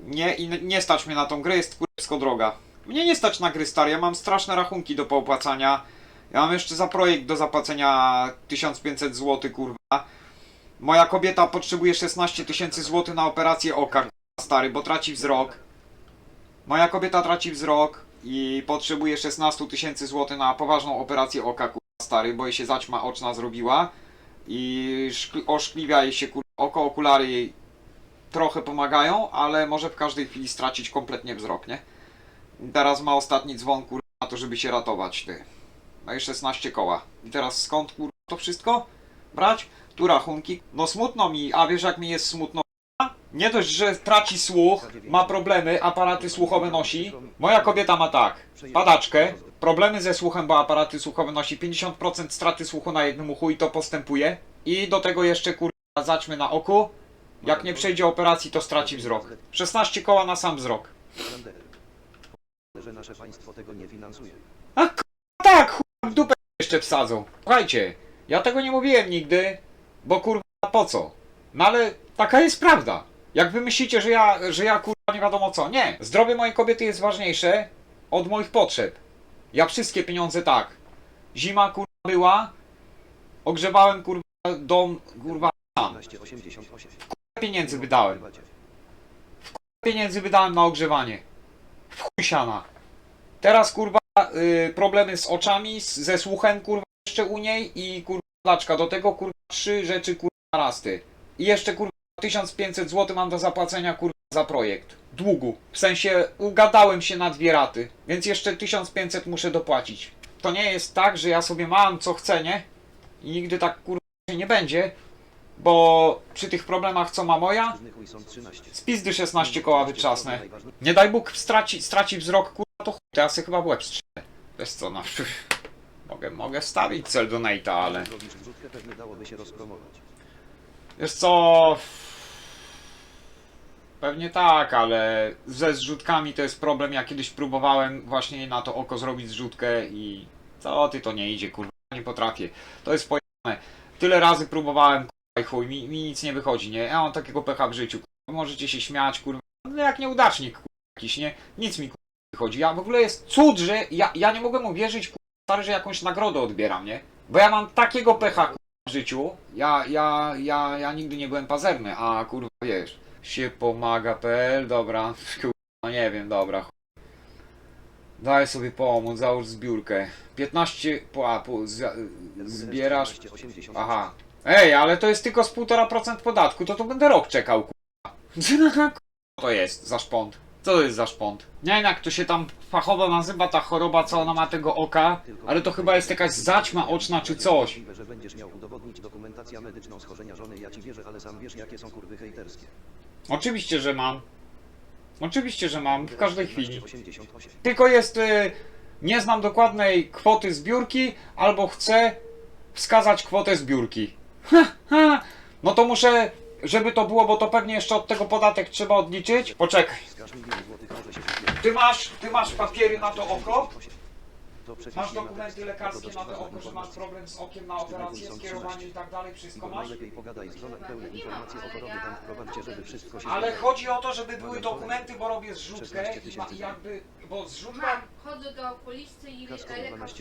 Nie, i nie stać mnie na tą grę, jest kurewsko droga. Mnie nie stać na gry stary, ja mam straszne rachunki do poopłacania. Ja mam jeszcze za projekt do zapłacenia 1500 zł, kurwa. Moja kobieta potrzebuje 16 tysięcy zł na operację oka, stary, bo traci wzrok. Moja kobieta traci wzrok i potrzebuje 16 tysięcy zł na poważną operację oka, kurwa, stary, bo jej się zaćma oczna zrobiła. I oszkliwia jej się, kurwa, oko, okulary jej trochę pomagają, ale może w każdej chwili stracić kompletnie wzrok, nie? Teraz ma ostatni dzwon, kurwa, na to, żeby się ratować, ty. No i 16 koła. I teraz skąd, kurwa, to wszystko brać? Tu rachunki. No smutno mi, a wiesz jak mi jest smutno? Nie dość, że traci słuch, ma problemy, aparaty słuchowe nosi. Moja kobieta ma tak, padaczkę, problemy ze słuchem, bo aparaty słuchowe nosi 50% straty słuchu na jednym uchu i to postępuje. I do tego jeszcze kurwa zaćmy na oku, jak nie przejdzie operacji, to straci wzrok. 16 koła na sam wzrok. że nasze państwo tego nie finansuje. A k- tak, chuj, w dupę jeszcze wsadzą. Słuchajcie, ja tego nie mówiłem nigdy, bo kurwa po co? No ale taka jest prawda. Jak wy myślicie, że ja, że ja kurwa nie wiadomo co? Nie. Zdrowie mojej kobiety jest ważniejsze od moich potrzeb. Ja wszystkie pieniądze tak. Zima kurwa była, ogrzewałem kurwa dom kurwa sam pieniędzy wydałem. W pieniędzy wydałem na ogrzewanie. W siana. Teraz kurwa y, problemy z oczami, z, ze słuchem kurwa jeszcze u niej i kurwa laczka. Do tego kurwa trzy rzeczy kurwa raz. I jeszcze kurwa 1500 zł mam do zapłacenia kurwa za projekt. Długu. W sensie ugadałem się na dwie raty, więc jeszcze 1500 muszę dopłacić. To nie jest tak, że ja sobie mam co chcę, nie? I nigdy tak kurwa nie będzie, bo przy tych problemach, co ma moja, z 16 koła wyczasne. Nie daj Bóg straci, straci wzrok, kurwa, to chuj, ja chyba w łeb strzelę. Wiesz co, no, mogę, mogę stawić cel donate'a, ale... Wiesz co... Pewnie tak, ale ze zrzutkami to jest problem. Ja kiedyś próbowałem właśnie na to oko zrobić zrzutkę i co ty to nie idzie, kurwa, nie potrafię. To jest pojemne. Tyle razy próbowałem, i chuj, mi, mi nic nie wychodzi, nie? Ja mam takiego pecha w życiu, kurwa. Możecie się śmiać, kurwa. No jak nieudacznik, kurwa, jakiś, nie? Nic mi, kurwa, nie wychodzi. Ja w ogóle jest cud, że ja, ja nie mogłem uwierzyć, kurwa, stary, że jakąś nagrodę odbieram, nie? Bo ja mam takiego pecha, kurwa, w życiu. Ja, ja, ja, ja nigdy nie byłem pazerny, a kurwa, wiesz, się pomaga.pl, dobra, kurwa, no nie wiem, dobra, chuj. Daj sobie pomóc, załóż zbiórkę. 15, po, a, po, z, zbierasz, aha, Ej, ale to jest tylko z 1,5% podatku, to to będę rok czekał, kurwa. Co to jest za szpont? Co to jest za szpont? Nie jak to się tam fachowo nazywa ta choroba, co ona ma tego oka, ale to chyba jest jakaś zaćma oczna czy coś. że będziesz miał udowodnić medyczną schorzenia żony, ja ci wierzę, ale sam wiesz jakie są kurwy hejterskie. Oczywiście, że mam. Oczywiście, że mam, w każdej chwili. Tylko jest... Y, nie znam dokładnej kwoty zbiórki, albo chcę wskazać kwotę zbiórki. No to muszę, żeby to było, bo to pewnie jeszcze od tego podatek trzeba odliczyć. Poczekaj. Ty masz, ty masz papiery na to oko? to przecież Masz dokumenty tekstu. lekarskie na to że masz problem z okiem na operację, skierowanie i tak dalej, wszystko masz? Najlepiej pogadaj z żoną, pełne informacje o chorobie tam wprowadźcie, żeby wszystko się Ale chodzi o to, żeby były dokumenty, bo robię zrzutkę i jakby, bo zrzutka, Mam, chodzę do okulisty i Kasko lekarz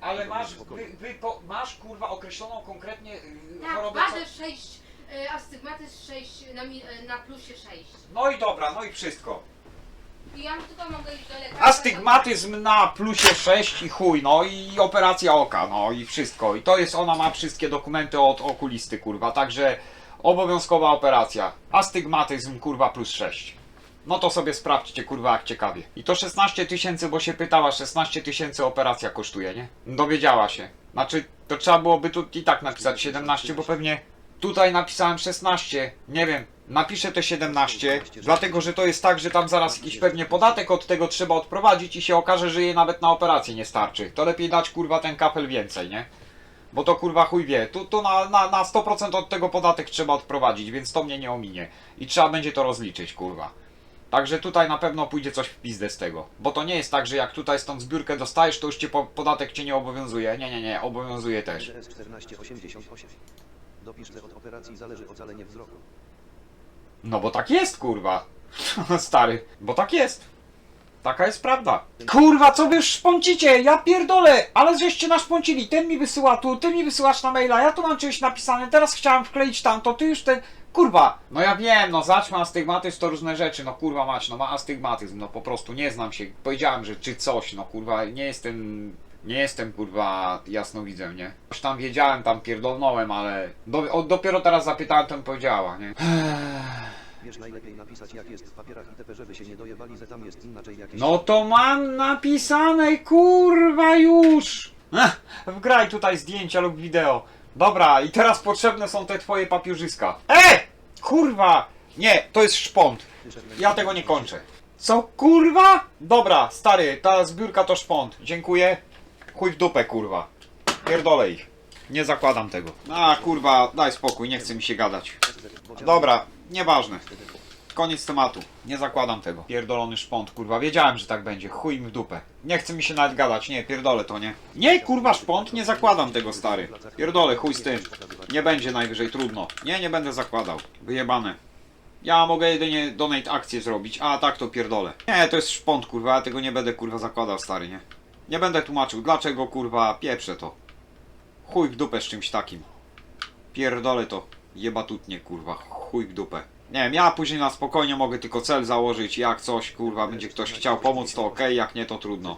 ale masz, by, by, po, masz kurwa określoną konkretnie Tak, chorobę, co... wadę 6, y, 6, na, na plusie 6. No i dobra, no i wszystko. Astygmatyzm na plusie 6 i chuj, no i operacja oka, no i wszystko. I to jest, ona ma wszystkie dokumenty od okulisty, kurwa, także obowiązkowa operacja. Astygmatyzm, kurwa, plus 6. No to sobie sprawdźcie, kurwa, jak ciekawie. I to 16 tysięcy, bo się pytała, 16 tysięcy operacja kosztuje, nie? Dowiedziała się. Znaczy, to trzeba byłoby tu i tak napisać 17, bo pewnie Tutaj napisałem 16, nie wiem, napiszę te 17, dlatego że to jest tak, że tam zaraz jakiś pewnie podatek od tego trzeba odprowadzić i się okaże, że jej nawet na operację nie starczy. To lepiej dać kurwa ten kapel więcej, nie? Bo to kurwa chuj wie, tu, tu na, na, na 100% od tego podatek trzeba odprowadzić, więc to mnie nie ominie. I trzeba będzie to rozliczyć, kurwa. Także tutaj na pewno pójdzie coś w pizdę z tego. Bo to nie jest tak, że jak tutaj stąd zbiórkę dostajesz, to już cię po, podatek cię nie obowiązuje. Nie, nie, nie, obowiązuje też. Dopisz, że od operacji zależy ocalenie wzroku. No bo tak jest, kurwa. Stary, bo tak jest. Taka jest prawda. Kurwa, co wy szponcicie? Ja pierdolę, ale żeście nas szponcili. Ten mi wysyła tu, ty mi wysyłasz na maila, ja tu mam coś napisane, teraz chciałem wkleić tamto, ty już ten... Kurwa, no ja wiem, no zacz ma astygmatyzm, to różne rzeczy, no kurwa mać, no ma astygmatyzm, no po prostu nie znam się, powiedziałem, że czy coś, no kurwa, nie jestem nie jestem kurwa jasnowidzem, nie? Już tam wiedziałem, tam pierdolnąłem, ale do, o, dopiero teraz zapytałem, to mi powiedziała, nie? Wiesz najlepiej napisać jak jest w papierach itp. żeby się nie że tam jest inaczej jakieś... No to mam napisane, kurwa już! Ech, wgraj tutaj zdjęcia lub wideo. Dobra, i teraz potrzebne są te twoje papiurzyska. E! Kurwa! Nie, to jest szpont. Ja tego nie kończę. Co kurwa? Dobra, stary, ta zbiórka to szpont. Dziękuję. Chuj w dupę, kurwa. Pierdolę ich. Nie zakładam tego. A kurwa, daj spokój, nie chce mi się gadać. Dobra, nieważne. Koniec tematu. Nie zakładam tego. Pierdolony szpont, kurwa. Wiedziałem, że tak będzie. Chuj mi w dupę. Nie chce mi się nawet gadać. Nie, pierdolę to, nie. Nie, kurwa, szpont, nie zakładam tego, stary. Pierdolę, chuj z tym. Nie będzie najwyżej, trudno. Nie, nie będę zakładał. Wyjebane. Ja mogę jedynie donate akcję zrobić, a tak to pierdolę. Nie, to jest szpont, kurwa, ja tego nie będę, kurwa, zakładał, stary, nie. Nie będę tłumaczył, dlaczego, kurwa, pieprzę to. Chuj w dupę z czymś takim. Pierdolę to. Jebatutnie, kurwa. Chuj w dupę. Nie wiem, ja później na spokojnie mogę tylko cel założyć, jak coś, kurwa, będzie ktoś chciał pomóc, to okej, jak nie, to trudno.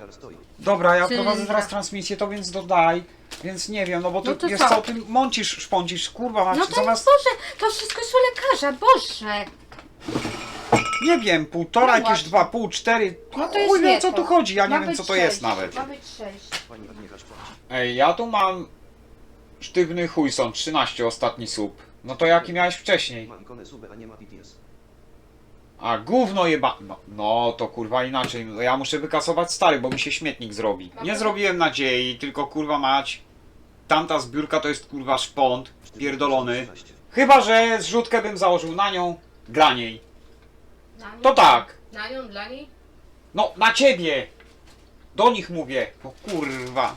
Dobra, ja Czyli prowadzę teraz transmisję, to więc dodaj. Więc nie wiem, no bo ty, No to wiesz co? co, ty mącisz, szpącisz, kurwa, masz No to zamiast, Boże, to wszystko jest u lekarza, Boże. Nie wiem, półtora, No jakieś właśnie. dwa, pół, cztery, No to jest chuj wie o co tu chodzi, ja nie Ma wiem co to sześć. jest nawet. Ma być sześć. Pani Agnieszka szpłaci. Ej, ja tu mam sztywny chuj, są 13 ostatni sub. No to jaki miałeś wcześniej? Ma ikonę subę, a nie ma PTS. A gówno jeba... No, no to kurwa inaczej, no, ja muszę wykasować stary, bo mi się śmietnik zrobi. Nie zrobiłem nadziei, tylko kurwa mać. Tamta zbiórka to jest kurwa szpont, pierdolony. 13. Chyba, że zrzutkę bym założył na nią, dla niej. Na nią? To tak. Na nią, dla niej? No, na ciebie! Do nich mówię. O kurwa.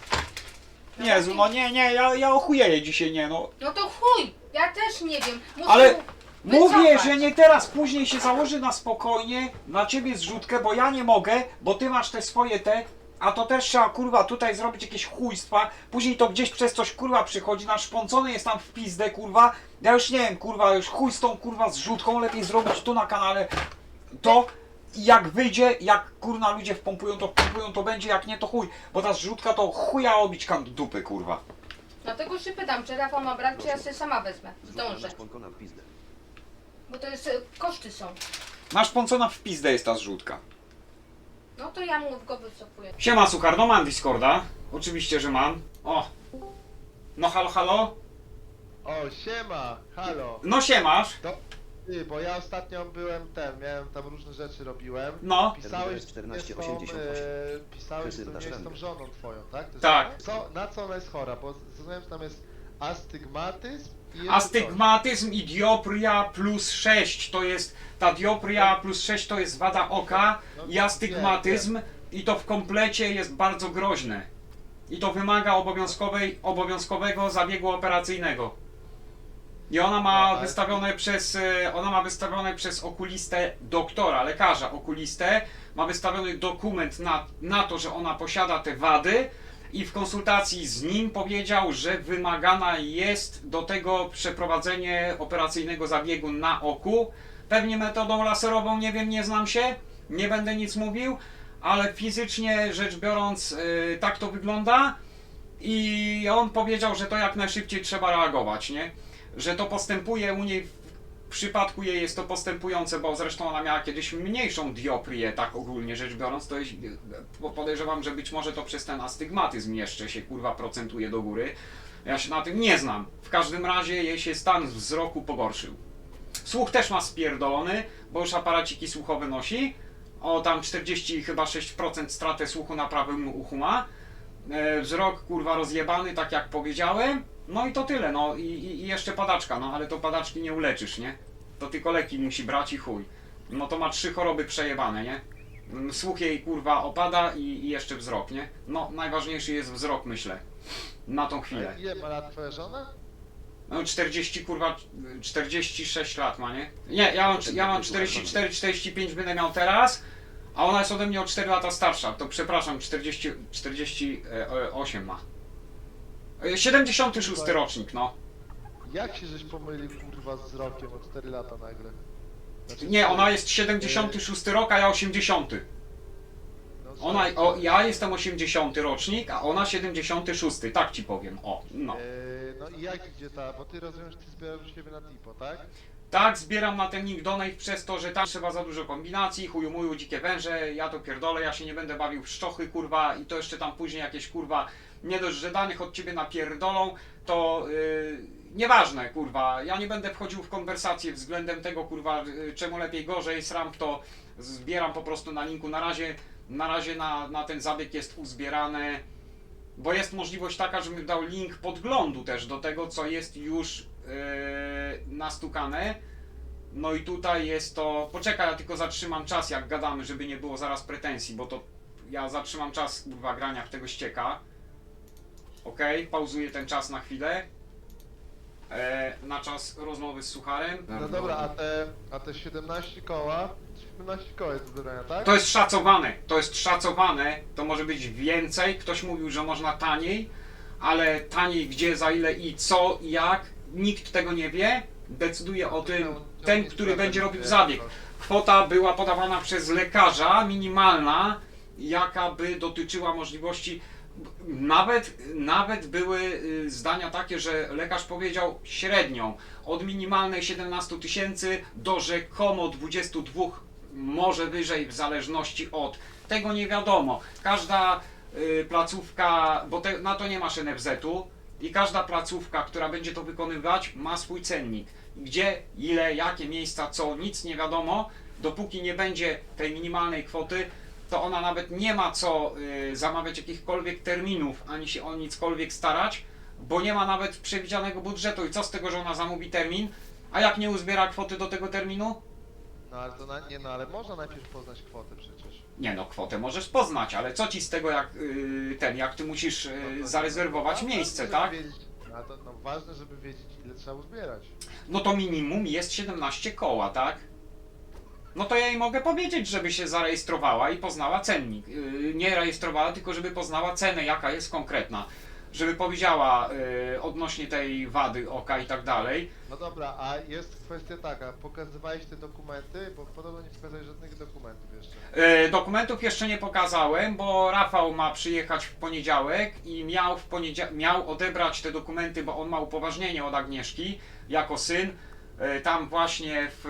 Jezu, no nie, nie, ja, ja ochujeję dzisiaj, nie no. No to chuj, ja też nie wiem. Muszę Ale wycofać. Mówię, że nie teraz, później się założy na spokojnie, na ciebie zrzutkę, bo ja nie mogę, bo ty masz te swoje te, a to też trzeba kurwa tutaj zrobić jakieś chujstwa, później to gdzieś przez coś kurwa przychodzi, naszpącony jest tam w pizdę kurwa, ja już nie wiem kurwa, już chuj z tą kurwa zrzutką, lepiej zrobić tu na kanale to jak wyjdzie, jak kurna ludzie wpompują to wpompują to będzie, jak nie to chuj, bo ta zrzutka to chuja obić kan dupy kurwa. Dlatego się pytam, czy Rafał ma brać, czy ja sobie sama wezmę. Zdążę. na szponkona w pizdę. Bo to jest, e, koszty są. Naszpącona w pizdę jest ta zrzutka. No to ja mu go wycofuję. Siema Sukar, no mam Discorda. Oczywiście, że mam. O. No halo, halo? O, siema, halo. No siemasz. To ty, bo ja ostatnio byłem ten, miałem tam różne rzeczy robiłem. No. Pisałeś, z tą, 1488. e, pisałeś, Krysylda tą żoną twoją, tak? To jest Tak. Co, na co ona jest chora? Bo zrozumiałem, że tam jest astygmatyzm i jeszcze Astygmatyzm i diopria plus 6 to jest. Ta diopria plus 6 to jest wada oka i astygmatyzm i to w komplecie jest bardzo groźne. I to wymaga obowiązkowej, obowiązkowego zabiegu operacyjnego. I ona ma No, ale- wystawione przez, e, ona ma wystawione przez okulistę doktora, lekarza okulistę, ma wystawiony dokument na, na to, że ona posiada te wady i w konsultacji z nim powiedział, że wymagana jest do tego przeprowadzenie operacyjnego zabiegu na oku. Pewnie metodą laserową, nie wiem, nie znam się, nie będę nic mówił, ale fizycznie rzecz biorąc, yy, tak to wygląda. I on powiedział, że to jak najszybciej trzeba reagować, nie? Że to postępuje u niej, w przypadku jej jest to postępujące, bo zresztą ona miała kiedyś mniejszą dioprię, tak ogólnie rzecz biorąc, to jest, podejrzewam, że być może to przez ten astygmatyzm jeszcze się kurwa procentuje do góry. Ja się na tym nie znam. W każdym razie jej się stan wzroku pogorszył. Słuch też ma spierdolony, bo już aparaciki słuchowe nosi. O tam 40 chyba 6% stratę słuchu na prawym uchu ma. E, wzrok kurwa rozjebany, tak jak powiedziałem. No i to tyle, no i, i, i jeszcze padaczka, no ale to padaczki nie uleczysz, nie? To tylko leki musi brać i chuj. No to ma trzy choroby przejebane, nie? Mm, Słuch jej kurwa opada i, i jeszcze wzrok, nie? No najważniejszy jest wzrok, myślę. Na tą chwilę. A ile ma lat twoja żona? No 40 kurwa, 46 lat ma, nie? Nie, ja mam, ja mam 44, 45 będę miał teraz, a ona jest ode mnie o 4 lata starsza, to przepraszam, 40, 48 ma. E, 76 rocznik, no. Jak się żeś pomylił kurwa z rokiem o 4 lata nagle? Znaczy, Nie, ona jest 76 rok, a ja 80. no, Ona, o, ja jestem 80 rocznik, a ona 76, tak ci powiem, o, no. Eee, no i jak idzie ta, bo ty rozumiem, że ty zbierasz u siebie na tipo, tak? Tak, zbieram na ten nick donate przez to, że tam trzeba za dużo kombinacji, chuju muju, dzikie węże, ja to pierdolę, ja się nie będę bawił w szczochy, kurwa, i to jeszcze tam później jakieś, kurwa, nie dość, że danych od ciebie napierdolą, to yy, nieważne, kurwa, ja nie będę wchodził w konwersację względem tego, kurwa, yy, czemu lepiej, gorzej, sram to, zbieram po prostu na linku, na razie, na razie na, na ten zabieg jest uzbierane, bo jest możliwość taka, żebym dał link podglądu też do tego, co jest już nastukane. No i tutaj jest to. Poczekaj, ja tylko zatrzymam czas, jak gadamy, żeby nie było zaraz pretensji, bo to ja zatrzymam czas kurwa grania w tego ścieka. Ok, pauzuję ten czas na chwilę. E, na czas rozmowy z sucharem. No dobra, a te, a te 17 koła, 17 koła jest do zebrania, tak? To jest szacowane, to jest szacowane, to może być więcej. Ktoś mówił, że można taniej, ale taniej gdzie, za ile i co i jak, nikt tego nie wie. Decyduje o tym ten, który będzie robił zabieg. Kwota była podawana przez lekarza, minimalna, jaka by dotyczyła możliwości. Nawet, nawet były y, zdania takie, że lekarz powiedział średnią od minimalnej 17 tysięcy do rzekomo 22, może wyżej, w zależności od. Tego nie wiadomo. Każda y, placówka, bo te, na to nie masz NFZ-u, i każda placówka, która będzie to wykonywać, ma swój cennik. Gdzie, ile, jakie miejsca, co, nic nie wiadomo. Dopóki nie będzie tej minimalnej kwoty, to ona nawet nie ma co y, zamawiać jakichkolwiek terminów, ani się o nickolwiek starać, bo nie ma nawet przewidzianego budżetu. I co z tego, że ona zamówi termin, a jak nie uzbiera kwoty do tego terminu? No ale to na, nie no, ale można najpierw poznać kwotę przecież. Nie no, kwotę możesz poznać, ale co ci z tego, jak y, ten, jak ty musisz y, No to- zarezerwować no, miejsce, tak? Wiedzieć, a to, no ważne, żeby wiedzieć ile trzeba uzbierać. no to minimum jest 17 koła, tak? No to ja jej mogę powiedzieć, żeby się zarejestrowała i poznała cennik. Yy, nie rejestrowała, tylko żeby poznała cenę, jaka jest konkretna. Żeby powiedziała yy, odnośnie tej wady oka i tak dalej. No dobra, a jest kwestia taka, pokazywałeś te dokumenty, bo podobno nie pokazałeś żadnych dokumentów jeszcze. Yy, dokumentów jeszcze nie pokazałem, bo Rafał ma przyjechać w poniedziałek i miał, w poniedzia- miał odebrać te dokumenty, bo on ma upoważnienie od Agnieszki jako syn. Yy, Tam właśnie w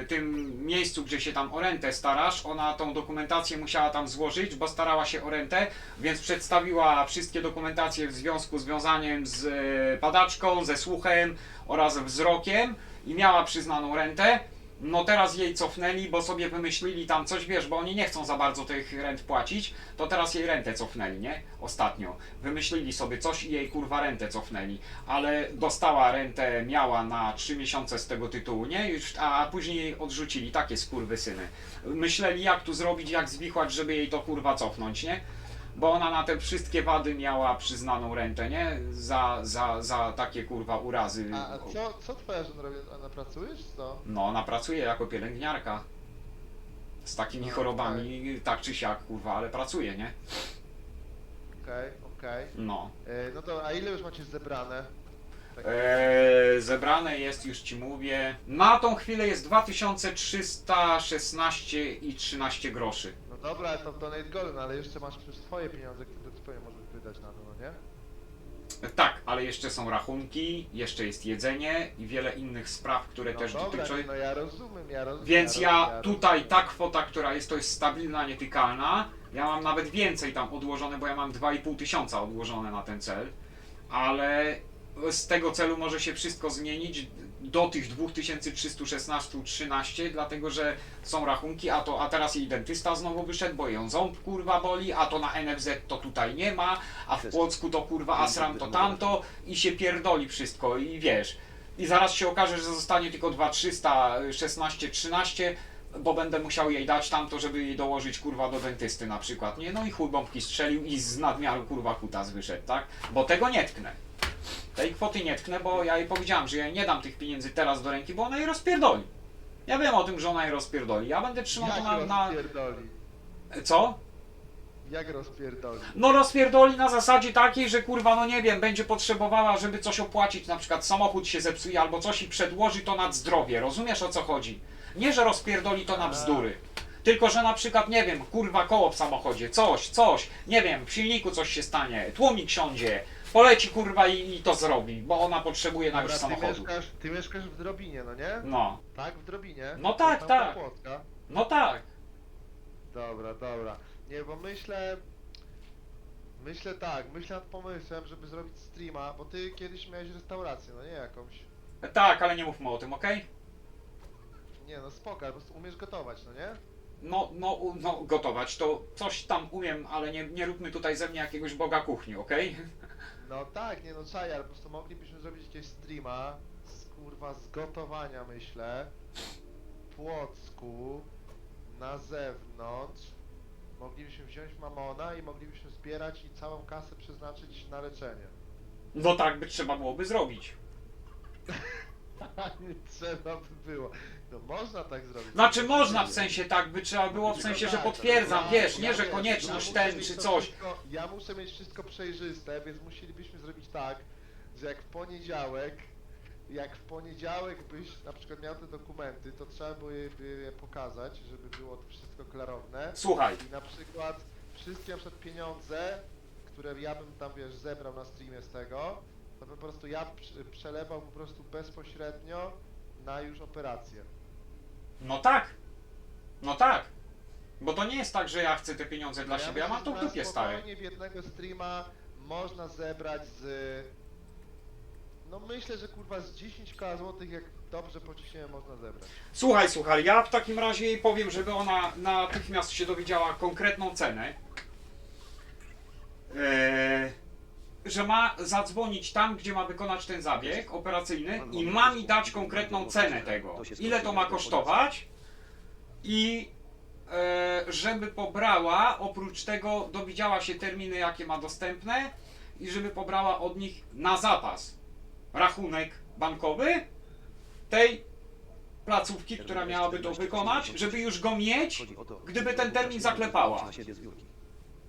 yy, tym miejscu, gdzie się tam o rentę starasz, ona tą dokumentację musiała tam złożyć, bo starała się o rentę, więc przedstawiła wszystkie dokumentacje w związku z wiązaniem z padaczką, ze słuchem oraz wzrokiem i miała przyznaną rentę. No teraz jej cofnęli, bo sobie wymyślili tam coś, wiesz, bo oni nie chcą za bardzo tych rent płacić, to teraz jej rentę cofnęli, nie? Ostatnio. Wymyślili sobie coś i jej kurwa rentę cofnęli, ale dostała rentę, miała na 3 miesiące z tego tytułu, nie? Już, a później odrzucili, takie skurwysyny. Myśleli jak tu zrobić, jak zwichłać, żeby jej to kurwa cofnąć, nie? Bo ona na te wszystkie wady miała przyznaną rentę, nie? Za, za, za takie kurwa urazy. A, a co, co twoja żona robi? Ona pracujesz? Co? No, ona pracuje jako pielęgniarka. Z takimi No, chorobami, tak czy siak, kurwa, ale pracuje, nie? Okej, okej. No. E, No to, a ile już macie zebrane? Tak, Eee, zebrane jest, już ci mówię. Na tą chwilę jest 2316 i 13 groszy. No dobra, to w Donate Golden, ale jeszcze masz przecież swoje pieniądze, które twoje możesz wydać na to, no nie? Tak, ale jeszcze są rachunki, jeszcze jest jedzenie i wiele innych spraw, które No też dobra, dotyczą. nie, no ja rozumiem, ja rozumiem. Więc ja tutaj rozumiem. ta kwota, która jest, to jest stabilna, nietykalna. Ja mam nawet więcej tam odłożone, bo ja mam 2,5 tysiąca odłożone na ten cel. Ale z tego celu może się wszystko zmienić do tych 2316-13, dlatego że są rachunki, a to a teraz jej dentysta znowu wyszedł, bo ją ząb kurwa boli, a to na NFZ to tutaj nie ma, a w Płocku to kurwa Asram to tamto i się pierdoli wszystko i wiesz. I zaraz się okaże, że zostanie tylko 2316-13, bo będę musiał jej dać tamto, żeby jej dołożyć kurwa do dentysty na przykład, nie? No i chuj bombki strzelił i z nadmiaru kurwa kutas wyszedł, tak? Bo tego nie tknę. Tej kwoty nie tknę, bo ja jej powiedziałem, że ja jej nie dam tych pieniędzy teraz do ręki, bo ona je rozpierdoli. Ja wiem o tym, że ona je rozpierdoli. Ja będę trzymał to na... rozpierdoli? Co? Jak rozpierdoli? No rozpierdoli na zasadzie takiej, że kurwa, no nie wiem, będzie potrzebowała, żeby coś opłacić, na przykład samochód się zepsuje albo coś i przedłoży to nad zdrowie. Rozumiesz o co chodzi? Nie, że rozpierdoli to na bzdury. Tylko, że na przykład, nie wiem, kurwa koło w samochodzie, coś, coś, nie wiem, w silniku coś się stanie, tłumik siądzie, poleci kurwa i, i to zrobi, bo ona potrzebuje na już Dobra, ty samochodu. mieszkasz, ty mieszkasz w Drobinie, no nie? No, Tak, w Drobinie? No tak, tam tak. no tak. Dobra, dobra. Nie, bo myślę... Myślę tak, myślę nad pomysłem, żeby zrobić streama, bo ty kiedyś miałeś restaurację, no nie jakąś. Tak, ale nie mówmy o tym, okej? Nie no spoko, po prostu umiesz gotować, no nie? No, no, u- no, gotować to coś tam umiem, ale nie, nie róbmy tutaj ze mnie jakiegoś boga kuchni, okej? No tak, nie no czaj, ale po prostu moglibyśmy zrobić jakiegoś streama z kurwa z gotowania myślę w Płocku na zewnątrz moglibyśmy wziąć mamona i moglibyśmy zbierać i całą kasę przeznaczyć na leczenie. No tak by trzeba byłoby zrobić. trzeba by było. No można tak zrobić. Znaczy można w sensie tak by trzeba było, w sensie, że Tak, potwierdzam, ja- wiesz, nie, że konieczność muszę ten czy coś. Ja muszę mieć wszystko przejrzyste, więc musielibyśmy zrobić tak, że jak w poniedziałek, jak w poniedziałek byś na przykład miał te dokumenty, to trzeba by je pokazać, żeby było to wszystko klarowne. Słuchaj, I na przykład wszystkie na przykład pieniądze, które ja bym tam wiesz zebrał na streamie z tego, to po prostu ja prze- przelewał po prostu bezpośrednio na już operację. no tak, no tak. Bo to nie jest tak, że ja chcę te pieniądze dla siebie, ja mam to w dupie, stary. spokojnie w jednego streama można zebrać z... No myślę, że kurwa z 10 k złotych jak dobrze pociśniemy można zebrać. Słuchaj, słuchaj, ja w takim razie jej powiem, żeby ona natychmiast się dowiedziała konkretną cenę. Eee, że ma zadzwonić tam, gdzie ma wykonać ten zabieg operacyjny i ma mi dać konkretną cenę tego. Ile to ma kosztować i e, żeby pobrała, oprócz tego dowiedziała się terminy, jakie ma dostępne i żeby pobrała od nich na zapas rachunek bankowy tej placówki, która miałaby to wykonać, żeby już go mieć, gdyby ten termin zaklepała.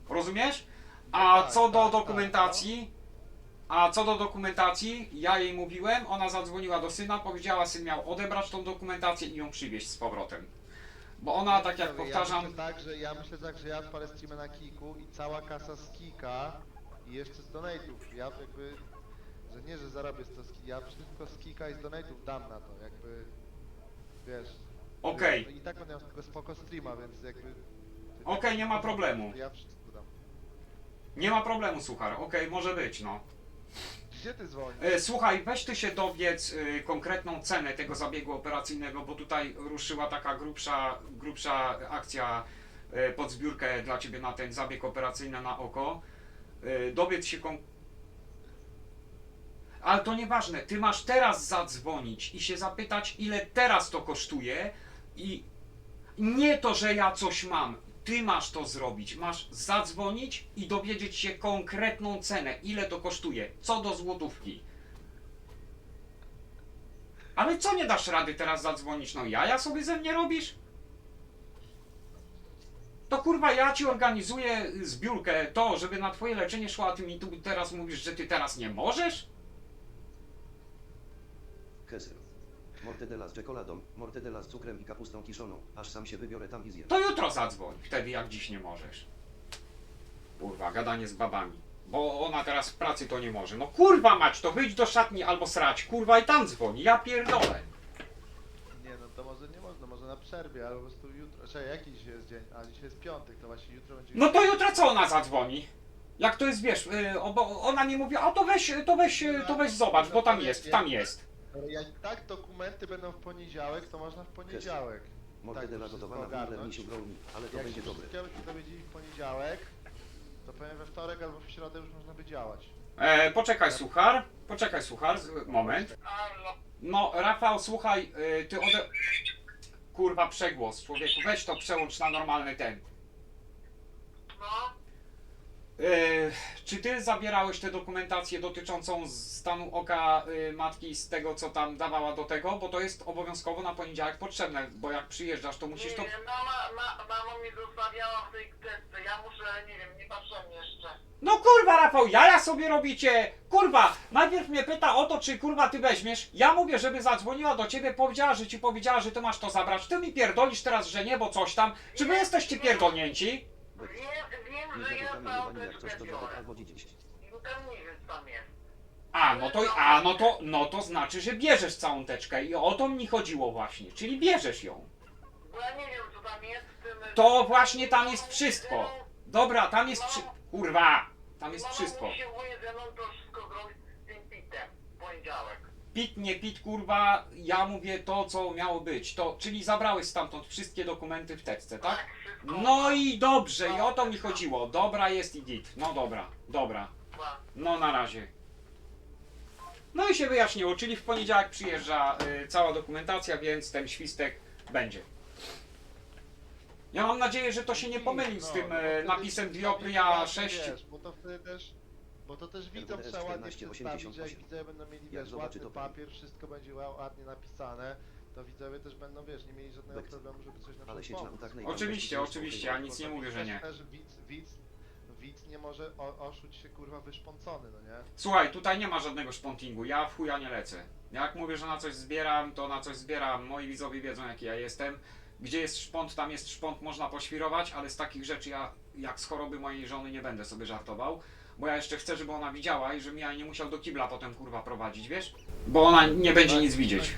Rozumiesz? A tak, co do tak, dokumentacji, a co do dokumentacji, ja jej mówiłem, ona zadzwoniła do syna, powiedziała, syn miał odebrać tą dokumentację i ją przywieźć z powrotem. Bo ona, tak jak Ja powtarzam, myślę tak, że ja myślę tak, że ja odpalę streamę na Kiku i cała kasa z Kika i jeszcze z donate'ów. Ja jakby... Że nie, że zarobię z to z Kika, ja wszystko z Kika i z donate'ów dam na to, jakby... Wiesz... Okej. I tak będę miał tylko spoko streama, więc jakby... Okej, nie ma problemu. Ja wszystko. Nie ma problemu, suchar, okej, może być, no. Gdzie ty dzwonisz? E, Słuchaj, weź ty się dowiedz y, konkretną cenę tego zabiegu operacyjnego, bo tutaj ruszyła taka grubsza, grubsza akcja y, pod zbiórkę dla ciebie na ten zabieg operacyjny na oko. Dowiedz się kon... Ale to nieważne, ty masz teraz zadzwonić i się zapytać, ile teraz to kosztuje i nie to, że ja coś mam. Ty masz to zrobić. Masz zadzwonić i dowiedzieć się konkretną cenę, ile to kosztuje, co do złotówki. Ale co nie dasz rady teraz zadzwonić? No ja, ja sobie ze mnie robisz? To kurwa ja ci organizuję zbiórkę, to, żeby na twoje leczenie szło, a ty mi tu teraz mówisz, że ty teraz nie możesz? Keser. Mortadela z czekoladą, mortadela z cukrem i kapustą kiszoną, aż sam się wybiorę tam i zjem. To jutro zadzwoń, wtedy jak dziś nie możesz. Kurwa, gadanie z babami. Bo ona teraz w pracy to nie może. No kurwa mać, to wyjdź do szatni albo srać, kurwa i tam dzwoni, ja pierdolę. Nie no, to może nie można, może na przerwie, albo po prostu jutro. Czekaj, jaki dzisiaj jest dzień? A dzisiaj jest piątek, to właśnie jutro będzie... No to jutro co ona zadzwoni? Jak to jest, wiesz, yy, o, bo ona mi mówi, a to weź, to weź, to weź zobacz, bo tam jest, tam jest. Jak tak dokumenty będą w poniedziałek, to można w poniedziałek. Mortadela wszystko gotowana w Lidl ogarnąć. misiu brownie, ale to Jak będzie się dobre. wszystkiego byśmy dowiedzieli w poniedziałek, to powiem we wtorek albo w środę już można by działać. E, poczekaj, suchar, poczekaj, suchar, z- moment. No, Rafał, słuchaj, yy, ty ode... Kurwa, przegłos, człowieku, weź to przełącz na normalny ten. No, Yy, czy ty zabierałeś tę dokumentację dotyczącą stanu oka yy, matki z tego, co tam dawała do tego? Bo to jest obowiązkowo na poniedziałek potrzebne, bo jak przyjeżdżasz, to musisz to... Nie mama, ma, mama mi zostawiała w tej kresce, ja muszę, nie wiem, nie patrzyłem jeszcze. No kurwa Rafał, jaja sobie robicie! Kurwa, najpierw mnie pyta o to, czy kurwa ty weźmiesz. Ja mówię, żeby zadzwoniła do ciebie, powiedziała, że ci powiedziała, że ty masz to zabrać. Ty mi pierdolisz teraz, że nie, bo coś tam. Czy wy jesteście pierdolnięci? Wiem, wiem, że ja jak to albo tam nie wiem, co tam jest. A, no to, a, no to, no to znaczy, że bierzesz całą teczkę i o to mi chodziło właśnie, czyli bierzesz ją. Bo ja nie wiem, co tam jest w tym... To właśnie tam jest wszystko. Dobra, tam jest przy... Kurwa, tam jest wszystko. musi umówić ze mną to wszystko zrobić z tym pitem w poniedziałek. Pit, nie pit, kurwa, ja mówię to, co miało być. To, czyli zabrałeś stamtąd wszystkie dokumenty w teczce, tak? No i dobrze, i o to mi chodziło. Dobra jest i git. No dobra, dobra. No na razie. No i się wyjaśniło, czyli w poniedziałek przyjeżdża y, cała dokumentacja, więc ten świstek będzie. Ja mam nadzieję, że to się nie pomyli z No, tym no, e, napisem Diopria ładnie, 6. Wiesz, bo to wtedy też... Bo to też RWDS trzeba ładnie 1488. przedstawić, że jak widzowie będą mieli, Jak wiesz, zobaczy, ładny to papier, wszystko będzie ła- ładnie napisane, to widzowie też będą, wiesz, nie mieli żadnego problemu, żeby coś na Ale przykład sieć nam pomóc. tak Oczywiście, oczywiście, ja nic nie mówię, że nie. Też widz, widz, widz nie może o, oszuć się kurwa wyszpącony, no nie? Słuchaj, tutaj nie ma żadnego szpontingu, ja w chuja nie lecę. Jak mówię, że na coś zbieram, to na coś zbieram. Moi widzowie wiedzą, jaki ja jestem. Gdzie jest szpont, tam jest szpont, można poświrować, ale z takich rzeczy ja, jak z choroby mojej żony, nie będę sobie żartował. Bo ja jeszcze chcę, żeby ona widziała i żebym ja nie musiał do kibla potem kurwa prowadzić, wiesz? Bo ona nie będzie nic widzieć.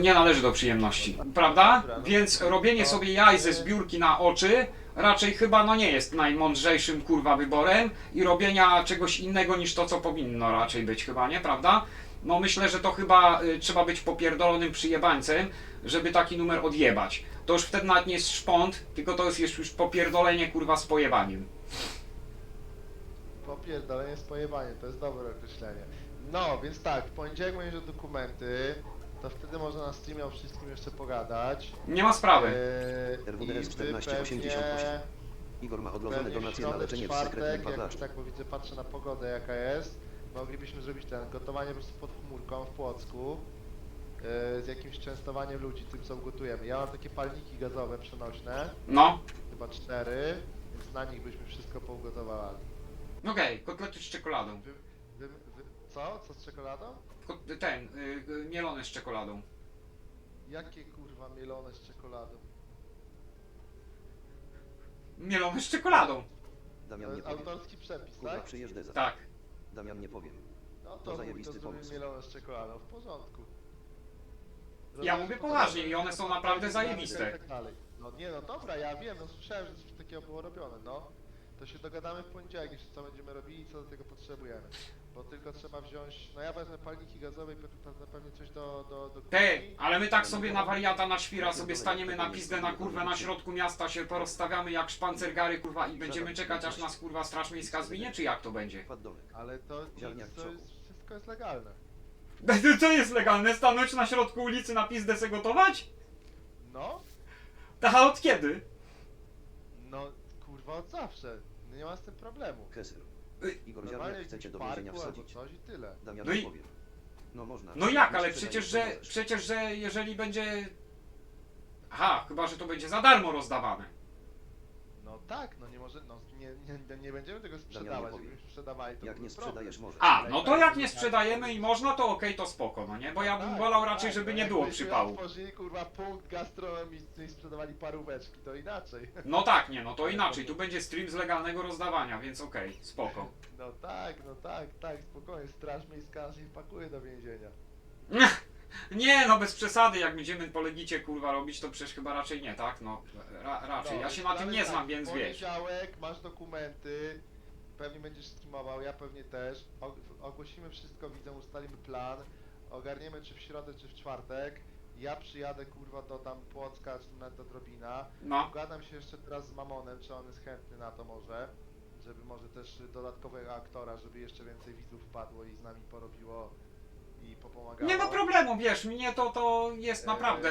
Nie należy do przyjemności, prawda? Więc robienie sobie jaj ze zbiórki na oczy raczej chyba no nie jest najmądrzejszym kurwa wyborem i robienia czegoś innego niż to, co powinno raczej być chyba, nie? Prawda? No myślę, że to chyba y, trzeba być popierdolonym przyjebańcem, żeby taki numer odjebać. To już wtedy nawet nie jest szpont, tylko to jest już popierdolenie kurwa z pojebaniem. Popierdolenie jest pojebanie, to jest dobre określenie. No, więc tak, w poniedziałek będziesz dokumenty, to wtedy można na streamie o wszystkim jeszcze pogadać. Nie ma sprawy. RWDS i wy 1488. pewnie- Igor ma w donacje na leczenie w czwartek, sekretnym jak tak bo widzę, patrzę na pogodę jaka jest, moglibyśmy zrobić ten, gotowanie po prostu pod chmurką w Płocku, e, z jakimś częstowaniem ludzi tym co gotujemy. Ja mam takie palniki gazowe przenośne, No. chyba cztery, więc na nich byśmy wszystko pougotowali. Okej, kotlety z czekoladą. Wy, wy, co? Co z czekoladą? Ten, y, y, mielone z czekoladą. Jakie kurwa mielone z czekoladą? Mielone z czekoladą. To Damian nie jest powiem. autorski przepis, Kurwa tak? przyjeżdżę za... Tak. Damian nie powiem. No to to, to, zajebisty to zrobimy pomysł. mielone z czekoladą, w porządku. Ja mówię poważnie i one są naprawdę zajebiste. tak dalej. No nie no dobra, ja wiem, no słyszałem, że coś takiego było robione, no. To się dogadamy w poniedziałek jeszcze co będziemy robili i co do tego potrzebujemy. Bo tylko trzeba wziąć, no ja wezmę palniki gazowe i pe- pe- pewnie coś do, do, do Ty, kuchni. ale my tak sobie na wariata, na świra sobie staniemy na pizdę, na kurwę, na środku miasta się porozstawiamy jak szpancergary, kurwa, i będziemy czekać aż nas, kurwa, straż miejska zwinie, czy jak to będzie? Wpadł domek. Ale to, Ziarniak to jest, wszystko jest legalne. Co jest legalne? Stanąć na środku ulicy na pizdę se gotować? No, Ta od kiedy? no kurwa od zawsze. No nie ma z tym problemu. Keser. Igor Ziarniak chcecie do parku więzienia albo wsadzić. coś i tyle. Damian No i-. No można. No jak, Nie ale przecież, że, przecież, że jeżeli będzie... Aha, chyba, że to będzie za darmo rozdawane. No tak, no nie może, no nie, nie, nie będziemy tego sprzedawać, powie. jakbyśmy sprzedawali to Jak byłby nie problem. sprzedajesz, możesz. A, no to jak nie sprzedajemy i można, to okej, to spoko, no nie? Bo ja bym Tak, wolał tak, raczej, żeby no nie było jakbyśmy przypału. otworzyli kurwa punkt gastronomiczny i sprzedawali paróweczki, to inaczej. No tak, nie, no to inaczej. Tu będzie stream z legalnego rozdawania, więc okej, spoko. No tak, no tak, tak, spokojnie, straż miejska nas nie wpakuje do więzienia. Nie, no bez przesady, jak będziemy po Legicie kurwa robić, to przecież chyba raczej nie, tak? No, ra, raczej. No, Ja się na tym nie tak, znam, więc wiesz. poniedziałek masz dokumenty, pewnie będziesz streamował, ja pewnie też. Og ogłosimy wszystko, widzę, ustalimy plan. Ogarniemy czy w środę, czy w czwartek. Ja przyjadę kurwa do tam Płocka, czy nawet do Drobina. No. Pogadam się jeszcze teraz z Mamonem, czy on jest chętny na to może. Żeby może też dodatkowego aktora, żeby jeszcze więcej widzów wpadło i z nami porobiło i. Nie ma problemu, wiesz, mnie to, to jest Eee. naprawdę,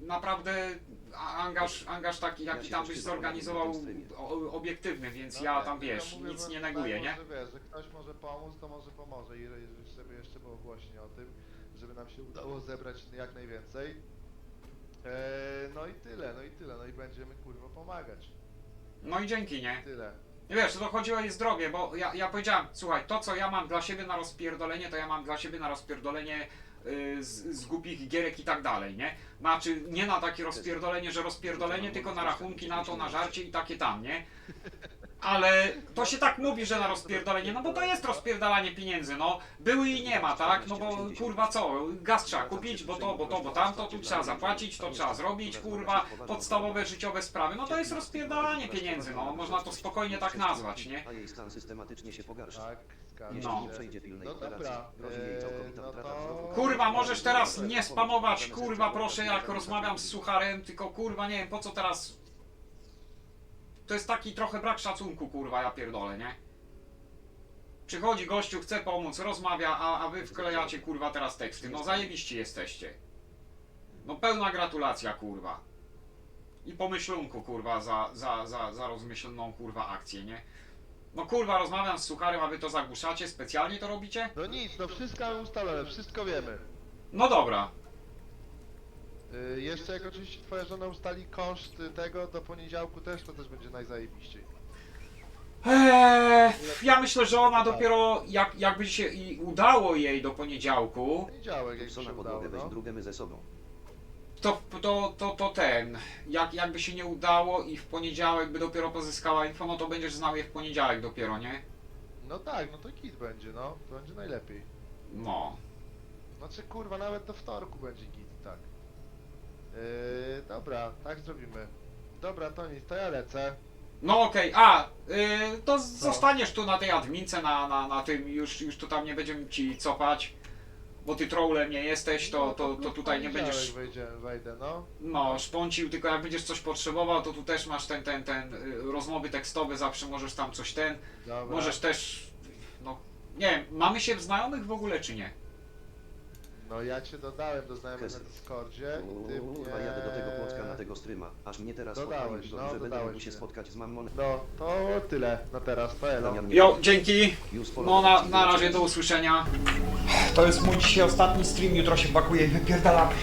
naprawdę a- angaż, angaż taki, Ja jaki tam byś zorganizował o- obiektywny, więc No ja tak, tam tylko wiesz, mówię, nic że nie tutaj neguję, nie? Może, wiesz, że ktoś może pomóc, to może pomoże i i żeby jeszcze było głośniej o tym, żeby nam się udało zebrać jak najwięcej. Eee, no i tyle, no i tyle, no i będziemy kurwa pomagać. No i dzięki, nie? Tyle. Nie wiesz, to chodziło o jej zdrowie, bo ja, ja powiedziałem, słuchaj, to co ja mam dla siebie na rozpierdolenie, to ja mam dla siebie na rozpierdolenie y, z, z głupich gierek i tak dalej, nie? Znaczy, nie na takie rozpierdolenie, że rozpierdolenie, tylko na rachunki, na to, na żarcie i takie tam, nie? Ale to się tak mówi, że na rozpierdolenie, no bo to jest rozpierdalanie pieniędzy, no. Były i nie ma, tak? No bo kurwa co, gaz trzeba kupić, bo to, bo to, bo tamto, tu trzeba zapłacić, to trzeba zrobić, kurwa, podstawowe życiowe sprawy, no to jest rozpierdalanie pieniędzy, no. Można to spokojnie tak nazwać, nie? A jej stan systematycznie się pogarsza. Tak, No. nie przejdzie pilnej No operacji, dobra, grozi jej eee, no to-. Kurwa, możesz teraz nie spamować, kurwa, proszę, jak rozmawiam z sucharem, tylko kurwa, nie wiem, po co teraz... To jest taki trochę brak szacunku, kurwa, ja pierdolę, nie? Przychodzi gościu, chce pomóc, rozmawia, a, a wy wklejacie, kurwa, teraz teksty. No zajebiści jesteście. No pełna gratulacja, kurwa. I pomyślunku, kurwa, za, za, za, za rozmyślną, kurwa, akcję, nie? No kurwa, rozmawiam z sucharem, a wy to zagłuszacie? Specjalnie to robicie? No nic, no wszystko mamy ustalone, wszystko wiemy. No dobra. Yy, jeszcze jak oczywiście twoja żona ustali koszt y, tego do poniedziałku też, to też będzie najzajebiściej. Eee, ja myślę, że ona dopiero jak, jakby się i udało jej do poniedziałku, Poniedziałek jak Co się udało, podłogę weź no. drugę ze sobą. to, to, to, to ten, jak, jakby się nie udało i w poniedziałek by dopiero pozyskała info, no to będziesz znał je w poniedziałek dopiero, nie? No tak, no to kit będzie, no. To będzie najlepiej. No. Znaczy kurwa, nawet do wtorku będzie git, tak. Yy, dobra, tak zrobimy. Dobra, to nic, to ja lecę. No okej, a, y, to z- zostaniesz tu na tej admince, na, na, na tym, już, już tu tam nie będziemy ci copać, bo ty trollem nie jesteś, to, No, to, to tutaj nie poniedziałek będziesz, Wejdzie, wejdę, no. no, szpącił, tylko jak będziesz coś potrzebował, to tu też masz ten, ten, ten, y, rozmowy tekstowe, zawsze możesz tam coś ten, Dobra. Możesz też, no nie wiem, mamy się w znajomych w ogóle czy nie? No ja cię dodałem do znajomych na Kesy. Discordzie i ty mnie... Jadę do tego Płocka na tego streama. Aż mnie teraz Dodałeś, odpalił, no, że będę dodałeś mógł się mnie. spotkać z mammonem. No, to tyle na teraz, to elo. Jo, dzięki, Już no na, na razie do usłyszenia. To jest mój dzisiaj ostatni stream, jutro się pakuję i wypierdalamy.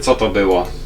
Co to było?